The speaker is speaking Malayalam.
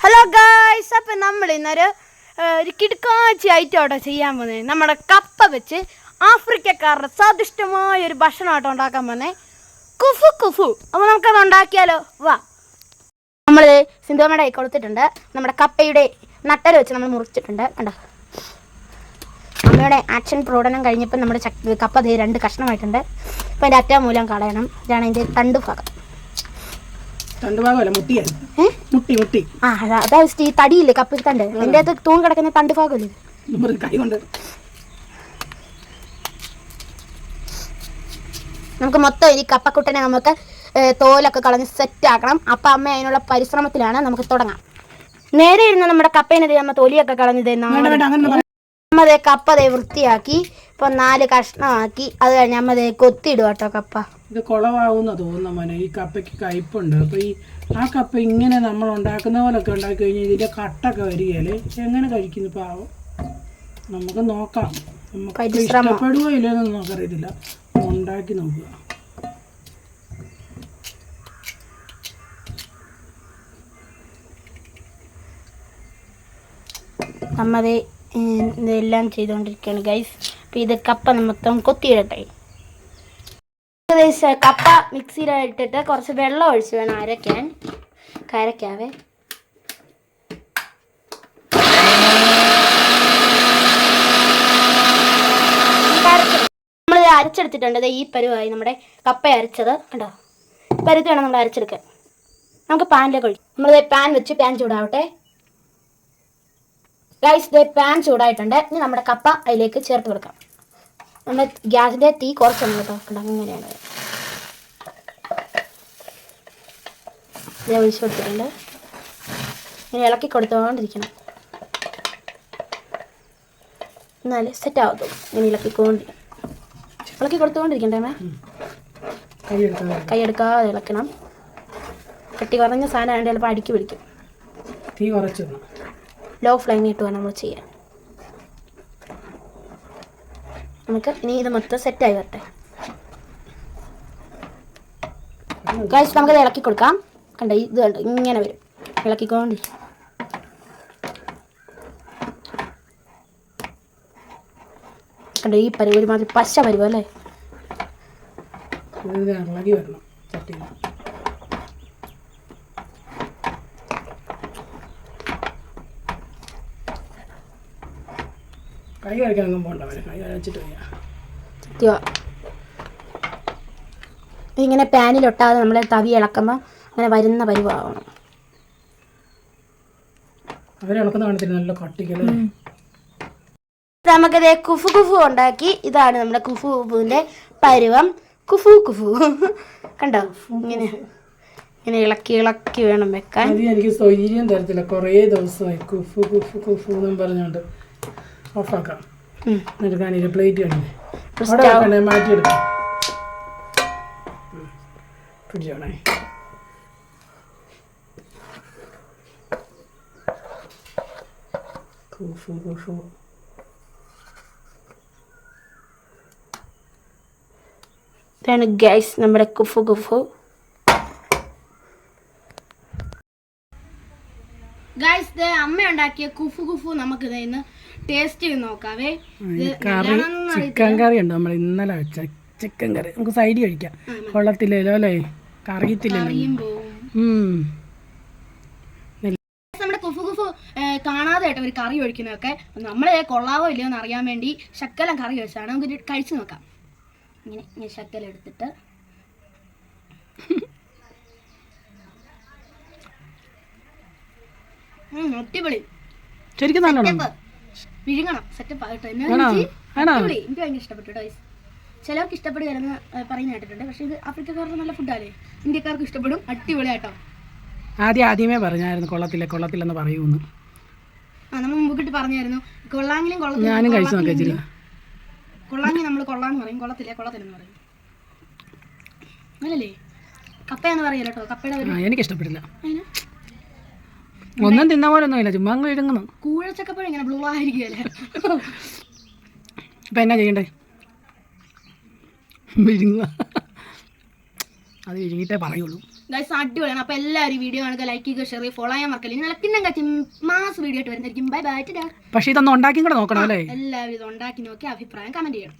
ഹലോ ഗായ്സ് അപ്പം നമ്മൾ ഇന്നൊരു ഒരു കിടുക്കാച്ചി ഐറ്റം ചെയ്യാൻ പോകുന്നത് നമ്മുടെ കപ്പ വെച്ച് ആഫ്രിക്കക്കാരുടെ സ്വാദിഷ്ടമായ ഒരു ഭക്ഷണമാട്ടോ ഉണ്ടാക്കാൻ പോകുന്നത് കുഫു കുഫു. അപ്പോൾ നമുക്കത് ഉണ്ടാക്കിയാലോ? വാ. നമ്മൾ സിന്ധുവമ്മയുടെ കൈ കൊടുത്തിട്ടുണ്ട്. നമ്മുടെ കപ്പയുടെ നട്ടര വെച്ച് നമ്മൾ മുറിച്ചിട്ടുണ്ട്. കണ്ടോ? അമ്മയുടെ ആക്ഷൻ പ്രകടനം കഴിഞ്ഞപ്പോൾ നമ്മുടെ കപ്പ രണ്ട് കഷ്ണമായിട്ടുണ്ട്. അപ്പോൾ അതിന്റെ അറ്റാമൂലം കളയണം. ഇതാണ് അതിന്റെ തണ്ട് ഭാഗം. മുട്ടിയാണ് മുട്ടി മുട്ടി. ആ അതാ അതാ ഈ തടിയില്ലേ കപ്പിൽ തണ്ട്. എന്റെ അകത്ത് തൂൺ കിടക്കുന്ന തണ്ട് ഭാഗമല്ലേ? നമ്മൾ കൈ കൊണ്ട്. നമുക്ക് മൊത്തം ഈ കപ്പക്കുട്ടനെ നമുക്ക് തോലൊക്കെ കളഞ്ഞ് സെറ്റ് ആക്കണം. അപ്പം അമ്മ അതിനുള്ള പരിശ്രമത്തിലാണ് നമുക്ക് തുടങ്ങാം. നേരെ ഇരുന്ന് നമ്മുടെ കപ്പേനെ അമ്മ തൊലിയൊക്കെ കളഞ്ഞത് അമ്മതേ കപ്പതേ വൃത്തിയാക്കി ഇപ്പൊ നാല് കഷ്ണമാക്കി. അത് കഴിഞ്ഞ് അമ്മതേ കൊത്തിയിടുക കേട്ടോ കപ്പ. ഇത് കുളവാകുന്ന തോന്നുന്ന മോനെ. ഈ കപ്പയ്ക്ക് കയ്പുണ്ട്. അപ്പോൾ ഈ ആ കപ്പ ഇങ്ങനെ നമ്മൾ ഉണ്ടാക്കുന്ന പോലൊക്കെ ഉണ്ടാക്കി കഴിഞ്ഞാൽ ഇതിന്റെ കട്ടൊക്കെ വരികയല്ലേ എങ്ങനെ കഴിക്കുന്നു പാവം? നമുക്ക് നോക്കാം. നമുക്ക് ഇഷ്ടപ്പെടുവോ ഇല്ലെന്നൊന്നും നമുക്കറിയത്തില്ല. ഉണ്ടാക്കി നോക്കുക. നമ്മത് ഇതെല്ലാം ചെയ്തുകൊണ്ടിരിക്കുകയാണ് ഗൈസ് അപ്പോൾ ഇത് കപ്പ മൊത്തം കൊത്തിയിടട്ടെ. കപ്പ മിക്സിയിലിട്ടിട്ട് കുറച്ച് വെള്ളം ഒഴിച്ച് വേണം അരയ്ക്കാൻ. കരയ്ക്കാവേ. നമ്മൾ അരച്ചെടുത്തിട്ടുണ്ട്. ഈ പരുവായി നമ്മുടെ കപ്പ അരച്ചത്. കണ്ടോ? പരുത്തി വേണം നമ്മൾ അരച്ചെടുക്കാൻ നമുക്ക് പാനിലേക്ക് ഒഴിച്ചു നമ്മൾ പാൻ വെച്ച് പാൻ ചൂടാവട്ടെ. റൈസ് ദേ പാൻ ചൂടായിട്ടുണ്ട്. ഇനി നമ്മുടെ കപ്പ അതിലേക്ക് ചേർത്ത് കൊടുക്കാം. നമ്മുടെ ഗ്യാസിന്റെ തീ കുറച്ചൊന്നും കേട്ടോ. അങ്ങനെയാണ് ഇത് ഒഴിച്ച് കൊടുത്തിട്ടുണ്ട്. ഇങ്ങനെ ഇളക്കി കൊടുത്തുകൊണ്ടിരിക്കണം എന്നാലേ സെറ്റ് ആവത്തു ഇങ്ങനെ ഇളക്കിക്കൊണ്ടിരിക്കണം. ഇളക്കി കൊടുത്തുകൊണ്ടിരിക്കണ്ടേ മേ കൈ എടുക്കാതെ കൈയെടുക്കാതെ ഇളക്കണം. കട്ടി കുറഞ്ഞ സാധനം ആണെങ്കിൽ ചിലപ്പോൾ അടുക്കി പിടിക്കും. തീ ലോ ഫ്ലെയിമിൽ ഇട്ട് വേണം നമ്മൾ ചെയ്യാൻ. നമുക്ക് ഇനി ഇത് മൊത്തം സെറ്റായി വരട്ടെ. ഗൈസ് നമുക്കത് ഇളക്കി കൊടുക്കാം. കണ്ട ഇത് കണ്ട ഇങ്ങനെ വരും. ഇളക്കിക്കൊണ്ട്. കണ്ട ഈ പരുവ് ഒരുമാതിരി പശ പരുവ് അല്ലേ? ഇളകി വരണം ചട്ടിയിൽ. കൈ കഴിക്കാനൊന്നും പോകണ്ട അവരെ. കൈ കഴിച്ചിട്ട് വയ്യ. സത്യമാ ഇങ്ങനെ പാനിലൊട്ടാതെ നമ്മൾ തവി ഇളക്കുമ്പോൾ അങ്ങനെ വരുന്ന പരുവാകണം അവരെ ഇളക്കുന്ന കാണത്തില്ല. നല്ല കട്ടിക്കല്ലേ നമുക്കത് കുഫു കുഫു ഉണ്ടാക്കി. ഇതാണ് നമ്മുടെ കുഫു കുഫുവിന്റെ പരുവം. കുഫു കുഫു. കണ്ടോ? ഇങ്ങനെ. ഇങ്ങനെ ഇളക്കി ഇളക്കി വേണം വെക്കാൻ. എനിക്ക് സൗകര്യം തരത്തില്ല. കുറേ ദിവസമായി. കുഫു കുഫു കുഫു എന്നും പറഞ്ഞുകൊണ്ട്. ഓഫാക്കാം. എന്നിട്ട് കാണില്ല പ്ലേറ്റ് കണ്ടേ ഇപ്പൊ അവിടെ വെക്കണ്ടേ? മാറ്റിയെടുക്കാം. ഫ്രിഡ്ജാണേ കുഫു കുഫു ഇതാണ് ഗ്യാസ് നമ്മുടെ കുഫു കുഫു. ഗൈസ് അമ്മ ഉണ്ടാക്കിയ കുഫു കുഫു നമുക്ക് ഇന്ന് ടേസ്റ്റ് ചെയ്ത് നോക്കാവേ. കറി ചിക്കൻ കറി ഉണ്ട്? നമ്മൾ ഇന്നലെ വെച്ച ചിക്കൻ കറി. നമുക്ക് സൈഡ് കഴിക്കാം. കൊള്ളത്തില്ലല്ലോ അല്ലേ? കറിയത്തില്ലല്ലോ. നമ്മുടെ കുഫു കുഫു കാണാതെ ആയിട്ട് ഒരു കറി ഒഴിക്കുന്നതൊക്കെ നമ്മളെ കൊള്ളാവോ ഇല്ലയോ എന്ന് അറിയാൻ വേണ്ടി ശക്കലം കറി വെച്ചാണ്. നമുക്ക് കഴിച്ചു നോക്കാം. ഇങ്ങനെ ഇങ്ങനെ ശക്കല എടുത്തിട്ട്. അടിപൊളി. ശരിക്കും നല്ലോണം വിഴുങ്ങണം. സെറ്റപ്പ് ആകട്ടെ. എനിക്ക് ഭയങ്കര ഇഷ്ടപ്പെട്ടു കേട്ടോ guys. ചിലർക്ക് ഇഷ്ടപ്പെടുകയെന്ന് പറയുന്ന കേട്ടിട്ടുണ്ട്. പക്ഷേ ഇത് ആഫ്രിക്കക്കാർക്ക് നല്ല ഫുഡാണ് ഇന്ത്യക്കാർക്ക് ഇഷ്ടപ്പെടും. അടിപൊളിയാട്ടോ. ആദ്യം ആദ്യമേ പറഞ്ഞായിരുന്നു കൊള്ളത്തില്ല കൊള്ളത്തില്ലെന്ന് പറയൂന്ന് ആ നമ്മൾ മുമ്പിട്ട് പറഞ്ഞായിരുന്നു. കൊള്ളാങ്കിലും കൊള്ളത്തില്ല ഞാനും കഴിച്ചു നോക്കിയില്ല കൊള്ളാമെങ്കിൽ നമ്മൾ കൊള്ളാന്ന് പറയും. കൊള്ളത്തില്ല കൊള്ളത്തില്ലെന്ന് പറയും. അങ്ങനല്ലേ? കപ്പയെന്ന് പറയല്ലോ കേട്ടോ കപ്പയുടെ എനിക്ക് ഇഷ്ടപ്പെടില്ല. അതിന് ഒന്നും തിന്ന പോലൊന്നും ഇല്ല ചുമ്മാ അങ്ങ് ഇടുങ്ങുന്നു കൂഴച്ചക്കപ്പഴം ഇങ്ങനെ ബ്ലൂ ആയിരിക്കുമല്ലേ അപ്പം എന്നാ ചെയ്യണ്ടേ? വിഴുങ്ങുക. അത് വിഴുങ്ങിയിട്ടേ പറയുള്ളൂ. ഗൈസ് അടിപൊളിയാണ്. അപ്പോൾ എല്ലാവരും വീഡിയോ കാണുക ലൈക്ക് ചെയ്യുക ഷെയർ ചെയ്യുക ഫോളോ ചെയ്യാൻ മറക്കല്ലേ. നല്ല കിണ്ണം കച്ചി മാസ് വീഡിയോ ആയിട്ട് വരുന്നതായിരിക്കും. ബൈ ബൈ പക്ഷേ ഇതൊന്നും ഉണ്ടാക്കി കൂടെ നോക്കണം അല്ലേ? എല്ലാവരും ഇത് ഉണ്ടാക്കി നോക്കി അഭിപ്രായം കമന്റ് ചെയ്യണം.